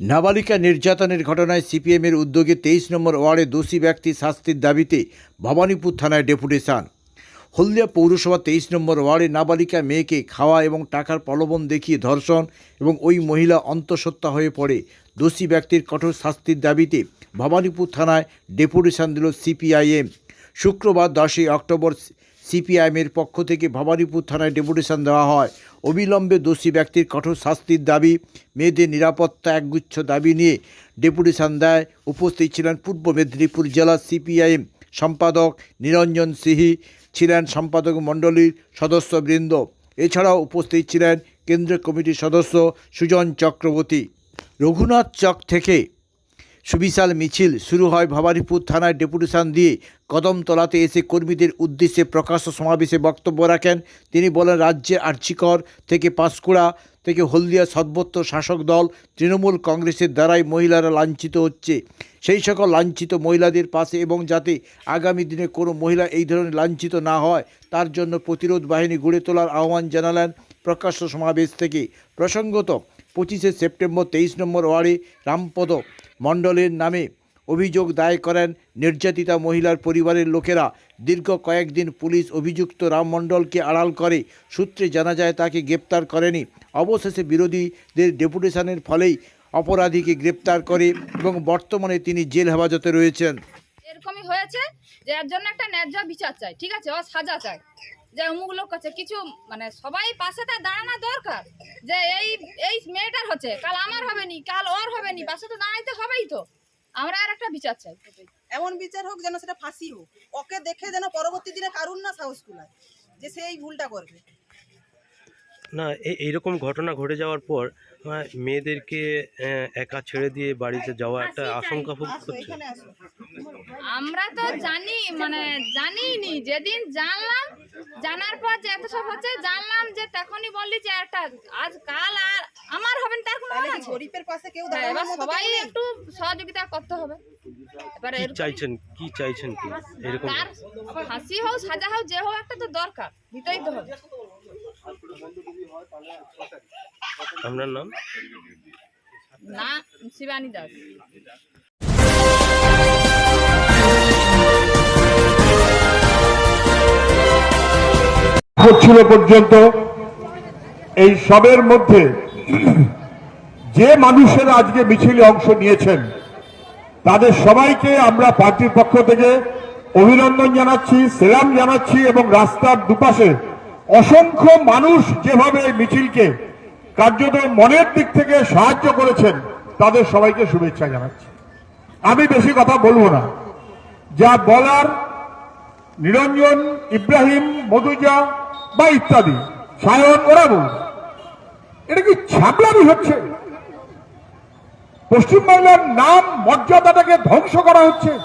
নাবালিকা নির্যাতনের ঘটনায় সিপিএমের উদ্যোগে তেইশ নম্বর ওয়ার্ডে দোষী ব্যক্তি শাস্তির দাবিতে ভবানীপুর থানায় ডেপুটেশন। হলদিয়া পৌরসভা তেইশ নম্বর ওয়ার্ডে নাবালিকা মেয়েকে খাওয়া এবং টাকার প্রলোভন দেখিয়ে ধর্ষণ এবং ওই মহিলা অন্তঃসত্ত্বা হয়ে পড়ে। দোষী ব্যক্তির কঠোর শাস্তির দাবিতে ভবানীপুর থানায় ডেপুটেশন দিল সিপিআইএম। শুক্রবার দশই অক্টোবর সিপিআইএমের পক্ষ থেকে ভবানীপুর থানায় ডেপুটেশন দেওয়া হয়। অবিলম্বে দোষী ব্যক্তির কঠোর শাস্তির দাবি, মেয়েদের নিরাপত্তা একগুচ্ছ দাবি নিয়ে ডেপুটেশন দেয়। উপস্থিত ছিলেন পূর্ব মেদিনীপুর জেলা সিপিআইএম সম্পাদক নিরঞ্জন সিহি, ছিলেন সম্পাদক মণ্ডলীর সদস্যবৃন্দ। এছাড়াও উপস্থিত ছিলেন কেন্দ্রীয় কমিটির সদস্য সুজন চক্রবর্তী। রঘুনাথ চক থেকে সুবিশাল মিছিল শুরু হয় ভবানীপুর থানায় ডেপুটেশন দিয়ে। কদমতলাতে এসে কর্মীদের উদ্দেশ্যে প্রকাশ্য সমাবেশে বক্তব্য রাখেন। তিনি বলেন, রাজ্যে আর্চিকর থেকে পাঁশকুড়া থেকে হলদিয়া সর্বত্র শাসক দল তৃণমূল কংগ্রেসের দ্বারাই মহিলারা লাঞ্ছিত হচ্ছে। সেই সকল লাঞ্ছিত মহিলাদের পাশে এবং যাতে আগামী দিনে কোনো মহিলা এই ধরনের লাঞ্ছিত না হয়, তার জন্য প্রতিরোধ বাহিনী গড়ে তোলার আহ্বান জানালেন প্রকাশ্য সমাবেশ থেকে। প্রসঙ্গত, পঁচিশে সেপ্টেম্বর তেইশ নম্বর ওয়ার্ডে রামপদ মণ্ডলের নামে অভিযোগ দায় করেন নির্যাতিতা মহিলার পরিবারের লোকেরা। দীর্ঘ কয়েকদিন পুলিশ অভিযুক্ত রাম মণ্ডলকে আড়াল করে। সূত্রে জানা যায়, তাকে গ্রেপ্তার করেনি। অবশেষে বিরোধীদের ডেপুটেশনের ফলেই অপরাধীকে গ্রেপ্তার করে এবং বর্তমানে তিনি জেল হেফাজতে রয়েছেন। এরকমই হয়েছে যে এর জন্য একটা ন্যায্য বিচার চাই, ঠিক আছে? ও সাজা চাই। যে অমুক লোক আছে, কিছু মানে সবাই পাশে তার দাঁড়ানো দরকার। যে এই এই মেয়েটার হচ্ছে, কাল আমার হবে নি কাল ওর হবে নি পাশে তো দাঁড়াইতে হবেই তো। আমরা আর একটা বিচার চাই। এমন বিচার হোক যেন সেটা ফাঁসি হোক। ওকে দেখে যেন পরবর্তী দিনে কারুর না সাহস কুলায়, যে সে এই ভুলটা করবে। না এই এইরকম ঘটনা ঘটে যাওয়ার পর মেয়েদেরকে একা ছেড়ে দিয়ে বাড়িতে যাওয়া একটা আশঙ্কা ভোগ করছে। আমরা তো জানি মানে জানিনি যেদিন জানলাম জানার পর যে এত সব হচ্ছে জানলাম যে তখনই বললি যে একটা আজ কাল আর আমার হবে না তার কোনো মানে গরিবের পাশে কেউ হ্যাঁ, এবার সবাই একটু সহযোগিতা করতে হবে। এবারে চাইছেন কি চাইছেন কি? এরকম ফাঁসি হোক সাজা হোক যে হোক একটা তো দরকার দিতেই তো হবে। আপনার নাম? না শিবানী দাস। হচ্ছিল পর্যন্ত এই সবের মধ্যে যে মানুষেরা আজকে মিছিলে অংশ নিয়েছেন তাদের সবাইকে আমরা পার্টির পক্ষ থেকে অভিনন্দন জানাচ্ছি সেলাম জানাচ্ছি এবং রাস্তার দুপাশে অসংখ্য মানুষ যেভাবে এই মিছিলকে কার্যত মনের দিক থেকে সাহায্য করেছেন, তাদের সবাইকে শুভেচ্ছা জানাচ্ছি। আমি বেশি কথা বলব না। যা বলার নিরঞ্জন, ইব্রাহিম, মধুজা বা ইত্যাদি, সায়ন, ওরা বলবে। এটা কি ছাপলামি হচ্ছে? পশ্চিমবাংলার নাম, মর্যাদাটাকে ধ্বংস করা হচ্ছে।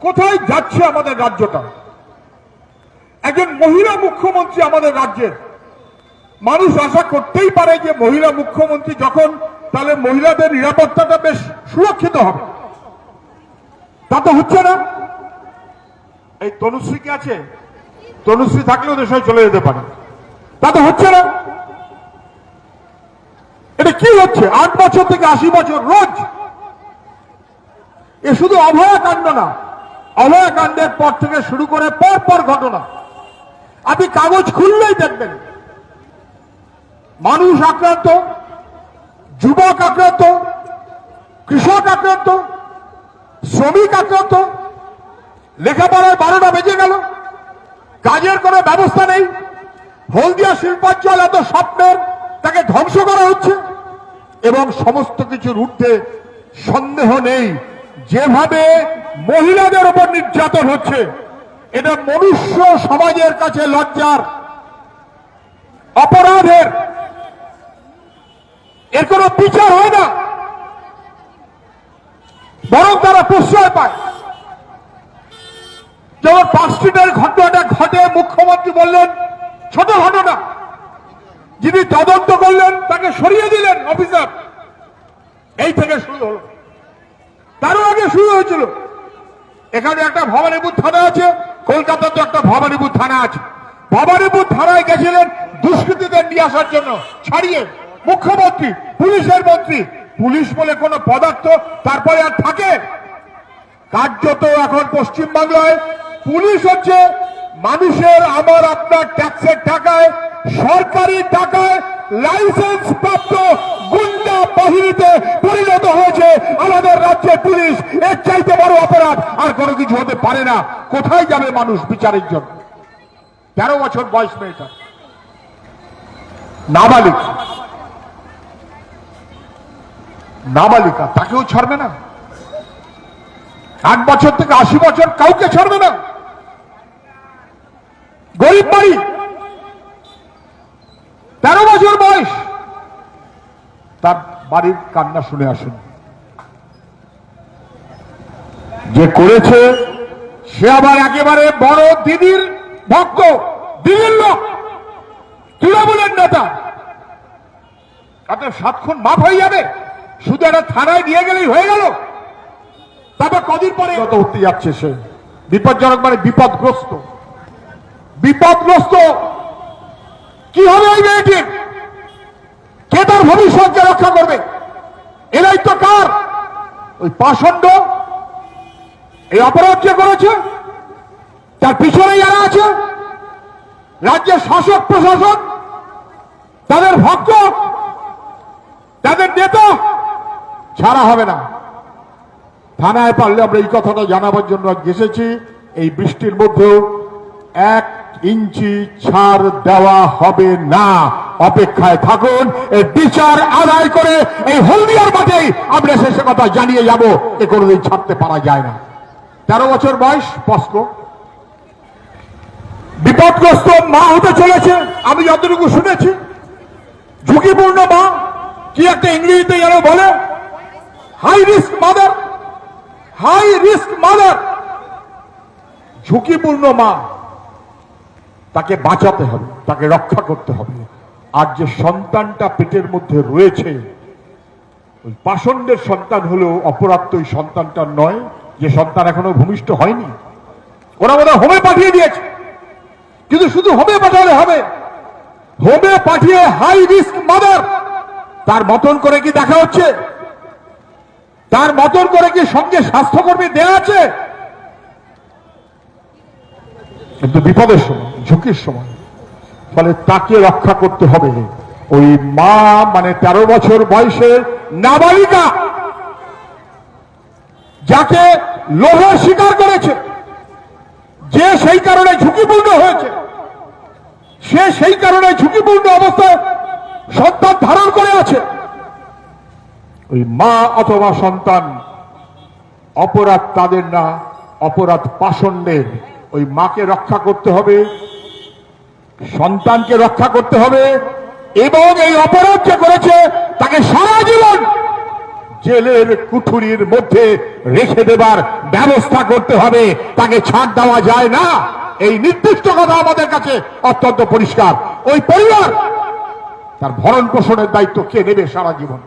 কোথায় যাচ্ছে আমাদের রাজ্যটা? একজন মহিলা মুখ্যমন্ত্রী আমাদের রাজ্যের। মানুষ আশা করতেই পারে যে মহিলা মুখ্যমন্ত্রী যখন তাহলে মহিলাদের নিরাপত্তাটা বেশ সুরক্ষিত হবে। তা তো হচ্ছে না। এই তনুশ্রী কি আছে। তনুশ্রী থাকলেও দেশে চলে যেতে পারে। তা তো হচ্ছে না। এটা কি হচ্ছে? আট বছর থেকে আশি বছর রোজ। এ শুধু অভয়া কাণ্ড না অভয়া কাণ্ডের পর থেকে শুরু করে পর পর ঘটনা। আপনি কাগজ খুললেই দেখবেন। মানুষ আক্রান্ত, যুবক আক্রান্ত, কৃষক আক্রান্ত, শ্রমিক আক্রান্ত লেখাপড়ার বারোটা বেজে গেল, কাজের কোনো ব্যবস্থা নেই, হলদিয়া শিল্পাঞ্চল এত স্বপ্নের, তাকে ধ্বংস করা হচ্ছে, এবং সমস্ত কিছুর ঊর্ধ্বে সন্দেহ নেই। যেভাবে মহিলাদের উপর নির্যাতন হচ্ছে এটা মনুষ্য সমাজের কাছে লজ্জার অপরাধের। এর কোনো বিচার হয় না। বরং তারা প্রশ্রয় পায়। যেমন পার্কস্ট্রিটের ঘটনাটা ঘটে, মুখ্যমন্ত্রী বললেন, ছোট ঘটনা। যিনি তদন্ত করলেন, তাকে সরিয়ে দিলেন অফিসার। এই থেকে শুরু হলো। তারও আগে শুরু হয়েছিল। এখানে একটা ভবানীপুর থানা আছে। কলকাতাতে একটা ভবানীপুর থানা আছে। ভবানীপুর থানায় গেছিলেন দুষ্কৃতীদের নিয়ে আসার জন্য। ছাড়িয়ে মুখ্যমন্ত্রী, পুলিশের মন্ত্রী। পুলিশ বলে কোনো পদার্থ তারপরে আর থাকে। কার্যত এখন পশ্চিমবাংলায় পুলিশ হচ্ছে মানুষের আমার আপনার ট্যাক্সের টাকায়, সরকারি টাকায় লাইসেন্স প্রাপ্ত গুন্ডা বাহিনীতে পরিণত হয়েছে। আমাদের রাজ্যের পুলিশ এর চাইতে বড় অপরাধ আর কোনো কিছু হতে পারে না। কোথায় যাবে মানুষ বিচারের জন্য? তেরো বছর বয়স মেয়েটা। নাবালিকা। নাবালিকা, তাকেও ছাড়বে না? আট বছর থেকে আশি বছর কাউকে ছাড়বে না? গরিব বাড়ি। তেরো বছর বাড়ির কান্না শুনে আসুন। যে করেছে, সে আবার একেবারে বড় দিদির ভক্ত, দিদির লোক, তৃণমূলের নেতা। তাতে সাতক্ষণ মাপ হয়ে যাবে। শুধু একটা থানায় নিয়ে গেলেই হয়ে গেল। তারপর কদিন পরে কত উঠতে যাচ্ছে সে। বিপজ্জনক মানে বিপদগ্রস্ত। বিপদগ্রস্ত কি হবে ওই মেয়েটির? তার ভবিষ্যৎকে রক্ষা করবে, এরাই তো কার? ওই পাষণ্ড, এই অপরাধ কে করেছে, তার পিছনে যারা আছে, রাজ্যের শাসক প্রশাসন তাদের ভক্ত, তাদের নেতা, ছাড়া হবে না। থানায় পারলে আমরা এই কথাটা জানাবার জন্য এসেছি। এই বৃষ্টির মধ্যেও এক ইঞ্চি ছাড় দেওয়া হবে না। অপেক্ষায় থাকুন, এর বিচার আদায় করে এই হলদিয়ার মাঠেই আমরা শেষে কথা জানিয়ে যাব। এ কোনোদিন ছাড়তে পারা যায় না। তেরো বছর বয়স পস্ক বিপদগ্রস্ত মা হতে চলেছে, আমি যতটুকু শুনেছি। ঝুঁকিপূর্ণ মা, কি একটা ইংরেজিতে যেন বলে high risk mother high risk mother ঝুঁকিপূর্ণ মা। তাকে বাঁচাতে হবে, তাকে রক্ষা করতে হবে। আর যে সন্তানটা পেটের মধ্যে রয়েছে, ওই পাষণ্ডের সন্তান হলেও অপরাধ ওই সন্তানটার নয়, যে সন্তান এখনও ভূমিষ্ঠ হয়নি। ওরা বোধহয় হোমে পাঠিয়ে দিয়েছে। কিন্তু শুধু হোমে পাঠালে হবে, হোমে পাঠিয়ে হাই রিস্ক মাদার। তার মতন করে কি দেখা হচ্ছে? তার মতন করে কি সঙ্গে স্বাস্থ্যকর্মী দেয়া আছে? কিন্তু বিপদের সময়, ঝুঁকির সময়। ফলে তাকে রক্ষা করতে হবে। ওই মা মানে তেরো বছর বয়সের নাবালিকা, যাকে লোহ স্বীকার করেছে। যে সেই কারণে ঝুঁকিপূর্ণ হয়েছে। সে সেই কারণে ঝুঁকিপূর্ণ অবস্থায় সন্তান ধারণ করে আছে। ওই মা অথবা সন্তান, অপরাধ তাদের না, অপরাধ পাষণ্ডের। ওই মাকে রক্ষা করতে হবে, সন্তানকে রক্ষা করতে হবে, এবং এই অপরাধ যে করেছে, তাকে সারা জীবন জেলের কুঠুরির মধ্যে রেখে দেবার ব্যবস্থা করতে হবে। তাকে ছাড় দেওয়া যায় না। এই নির্দিষ্ট কথা আমাদের কাছে অত্যন্ত পরিষ্কার। ওই পরিবার তার ভরণ পোষণের দায়িত্ব কে নেবে সারা জীবন?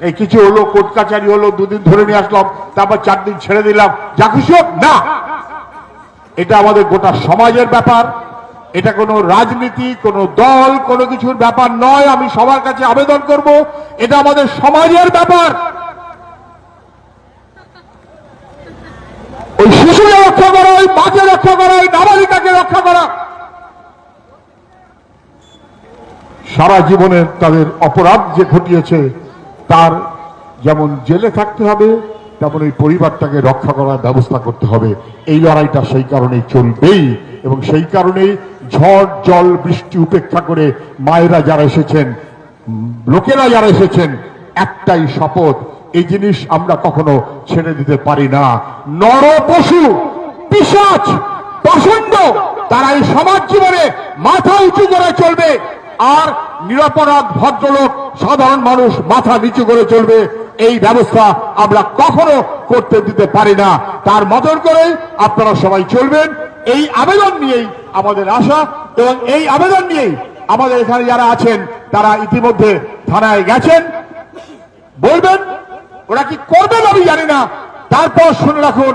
এই কিছু হলো কোর্ট কাচারি হলো, দুদিন ধরে নিয়ে আসলাম, তারপর চার দিন ছেড়ে দিলাম। যা খুশি হোক, না। এটা আমাদের গোটা সমাজের ব্যাপার। এটা কোনো রাজনীতি, কোনো দল, কোনো কিছুর ব্যাপার নয়। আমি সবার কাছে আবেদন করব, এটা আমাদের সমাজের ব্যাপার। ওই শিশুকে রক্ষা করা, ওই মাকে রক্ষা করা, ওই নাবালিকাকে রক্ষা করা। সারা জীবনে তাদের অপরাধ যে ঘটিয়েছে, তার যেমন জেলে থাকতে হবে তেমন ওই পরিবারটাকে রক্ষা করার ব্যবস্থা করতে হবে, এই লড়াইটা সেই কারণেই চলবেই এবং সেই কারণেই ঝড়, জল, বৃষ্টি উপেক্ষা করে মায়েরা যারা এসেছেন, লোকেরা যারা এসেছেন, একটাই শপথ, এই জিনিস আমরা কখনো ছেড়ে দিতে পারি না। নর, পশু পিসাচ পাষণ্ড তারা এই সমাজ জীবনে মাথা উঁচু করে চলবে, আর নিরাপরাধ ভদ্রলোক, সাধারণ মানুষ মাথা নিচু করে চলবে। এই ব্যবস্থা আমরা কখনো করতে দিতে পারি না। তার মতন করে আপনারা সবাই চলবেন। এই আবেদন নিয়েই আমাদের আশা এবং এই আবেদন নিয়েই আমাদের এখানে যারা আছেন, তারা ইতিমধ্যে থানায় গেছেন। বলবেন, ওরা কি করবেন আমি জানি না। তারপর শুনে রাখুন,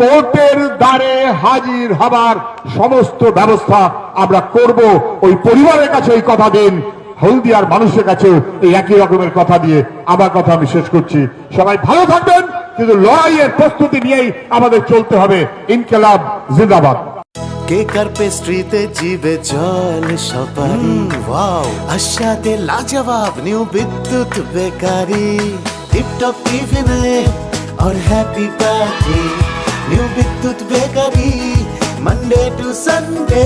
কোর্টের দ্বারে হাজির হবার সমস্ত ব্যবস্থা আমরা করব। ওই পরিবারের কাছে ওই কথা দিন। হলদিয়ার মানুষের কাছেও এই একই রকমের কথা দিয়ে আমার কথা আমি শেষ করছি সবাই ভালো থাকবেন কিন্তু লড়াইয়ের প্রস্তুতি নিয়েই আমাদের চলতে হবে ইনকেলাব জিন্দাবাদ কেক আর পেস্ট্রিতে জিবে জল সপারি ওয়াও আশাতে লাজবাব নিউ বিদ্যুৎ বেকারি টিপটপ টিফিনে और happy party new Bidyut bakery Monday to Sunday